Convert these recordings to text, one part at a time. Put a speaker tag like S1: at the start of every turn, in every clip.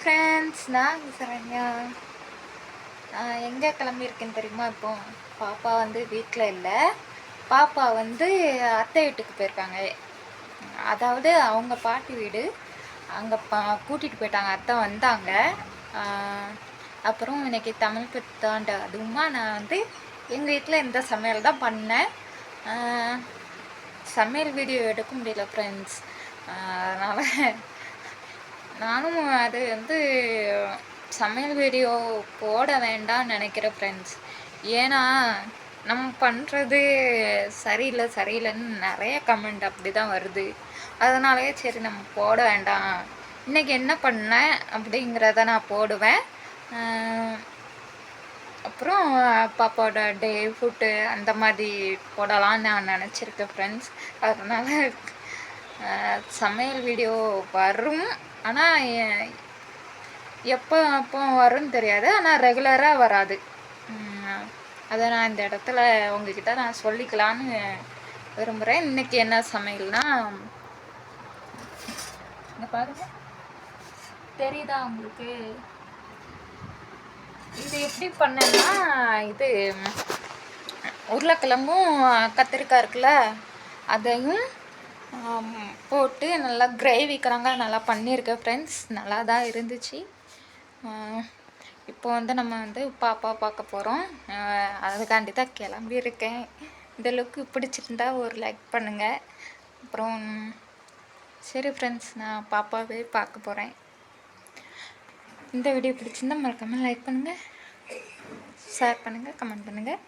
S1: Friends நான் சரண்யா. நான் எங்கே கிளம்பியிருக்கேன்னு தெரியுமா இப்போ? பாப்பா வந்து வீட்டில் இல்லை. பாப்பா வந்து அத்தை வீட்டுக்கு போயிருக்காங்க. அதாவது அவங்க பாட்டி வீடு. அங்கே பா கூட்டிகிட்டு போயிட்டாங்க. அத்தை வந்தாங்க. அப்புறம் இன்னைக்கு தமிழ் புத்தாண்டு. அதுவுமா நான் வந்து எங்கள் வீட்டில் இந்த சமையல் தான் பண்ணேன். சமையல் வீடியோ எடுக்க முடியல ஃப்ரெண்ட்ஸ் அதனால் நானும் அது வந்து சமையல் வீடியோ போட வேண்டாம்னு நினைக்கிறேன் ஃப்ரெண்ட்ஸ் ஏன்னா நம்ம பண்ணுறது சரியில்லை சரியில்லைன்னு நிறைய கமெண்ட் அப்படி தான் வருது. அதனாலயே சரி நம்ம போட வேண்டாம். இன்றைக்கி என்ன பண்ணேன் அப்படிங்கிறத நான் போடுவேன். அப்புறம் பாப்பாவோட டே ஃபுட்டு அந்த மாதிரி போடலாம்னு நான் நினச்சிருக்கேன் ஃப்ரெண்ட்ஸ் அதனால் சமையல் வீடியோ வரும். ஆனால் எப்போ எப்போ வரும்னு தெரியாது. ஆனால் ரெகுலராக வராது. அதை நான் இந்த இடத்துல உங்ககிட்ட நான் சொல்லிக்கலான்னு விரும்புகிறேன் இன்னைக்கு என்ன சமையல்னா இங்கே பாருங்க. தெரியுதா உங்களுக்கு? இது எப்படி பண்ணேன்னா இது உருளைக்கிழங்கும் கத்திரிக்காய் இருக்குல்ல அதையும் போட்டு நல்லா கிரேவி கணங்கா நல்லா பண்ணியிருக்கேன் ஃப்ரெண்ட்ஸ் நல்லா தான் இருந்துச்சு இப்போ வந்து நம்ம வந்து பாப்பா பார்க்க போகிறோம் அதுக்காண்டி தான் கிளம்பியிருக்கேன். இந்த லுக்கு பிடிச்சிருந்தா ஒரு லைக் பண்ணுங்கள் அப்புறம் சரி ஃப்ரெண்ட்ஸ் நான் பாப்பாவே பார்க்க போகிறேன் இந்த வீடியோ பிடிச்சிருந்தா மறக்காமல் லைக் பண்ணுங்கள் ஷேர் பண்ணுங்கள் கமெண்ட் பண்ணுங்கள்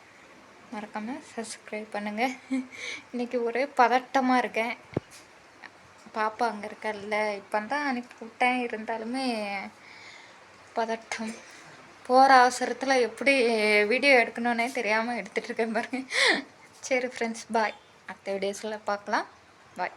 S1: மறக்காமல் சப்ஸ்கிரைப் பண்ணுங்கள் இன்றைக்கி ஒரே பதட்டமாக இருக்கேன். பாப்பா அங்கே இருக்கல்ல. இப்போ தான் அனுப்பி விட்டேன் இருந்தாலுமே பதட்டம். போகிற அவசரத்தில் எப்படி வீடியோ எடுக்கணுன்னே தெரியாமல் எடுத்துகிட்டு இருக்கேன் பாருங்க. சரி ஃப்ரெண்ட்ஸ் பாய் அடுத்த வீடியோஸில் பார்க்கலாம். பாய்